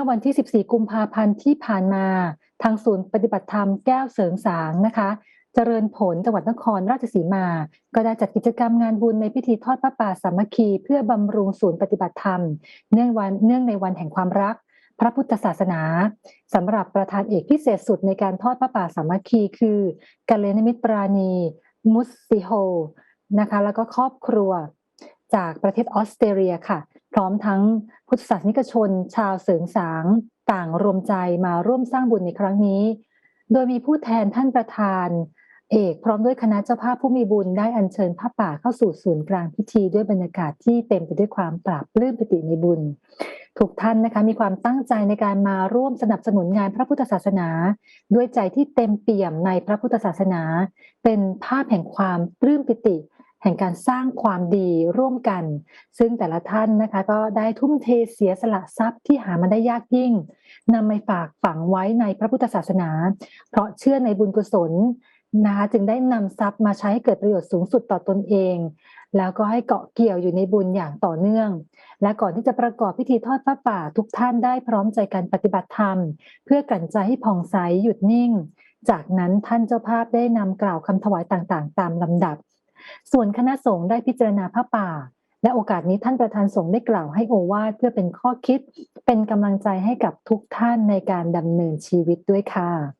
มื่อวันที่ 14 กุมภาพันธ์ที่ผ่านมา ทางศูนย์ปฏิบัติธรรมแก้วเสริงสางนะคะเจริญผลจังหวัดนครราชสีมา ก็ได้จัดกิจกรรมงานบุญในพิธีทอดพระป่าสามัคคี เพื่อบำรุงศูนย์ปฏิบัติธรรม เนื่องวันเนื่องในวันแห่งความรัก พระพุทธศาสนาสำหรับประธานเอกพิเศษสุดในการทอดพระป่าสามัคคีคือกัลยาณมิตรปราณี มุสซิโฮนะคะแล้วก็ครอบครัวจากประเทศออสเตรเลียค่ะ พร้อมทั้งพุทธศาสนิกชน ชาวเสริงสางต่างรวมใจมาร่วมสร้างบุญในครั้งนี้ โดยมีผู้แทนท่านประธาน เอกพร้อมด้วยคณะเจ้าภาพผู้มีบุญได้อัญเชิญผ้าป่าเข้าสู่ศูนย์กลางพิธีด้วยบรรยากาศที่เต็มไปด้วยความปราบปลื้มปิติในบุญ ทุกท่านนะคะมีความตั้งใจในการมาร่วมสนับสนุนงานพระพุทธศาสนา ด้วยใจที่เต็มเปี่ยมในพระพุทธศาสนา เป็นภาพแห่งความปลื้มปิติ แห่งการสร้างความดีร่วมกัน ซึ่งแต่ละท่านนะคะก็ได้ทุ่มเทเสียสละทรัพย์ที่หามาได้ยากยิ่งนำไปฝากฝังไว้ในพระพุทธศาสนา เพราะเชื่อในบุญกุศลนะคะจึงได้นำทรัพย์มาใช้ให้เกิดประโยชน์สูงสุดต่อตนเอง แล้วก็ให้เกาะเกี่ยวอยู่ในบุญอย่างต่อเนื่อง และก่อนที่จะประกอบพิธีทอดพระป่าทุกท่านได้พร้อมใจกันปฏิบัติธรรม เพื่อกลั่นใจให้ผ่องใสหยุดนิ่ง จากนั้นท่านเจ้าภาพได้นำกล่าวคำถวายต่างๆ ตามลำดับ ส่วนคณะสงฆ์ได้พิจารณาพระป่า และโอกาสนี้ท่านประธานสงฆ์ได้กล่าวให้โอวาทเพื่อเป็นข้อคิด เป็นกำลังใจให้กับทุกท่านในการดำเนินชีวิตด้วยค่ะ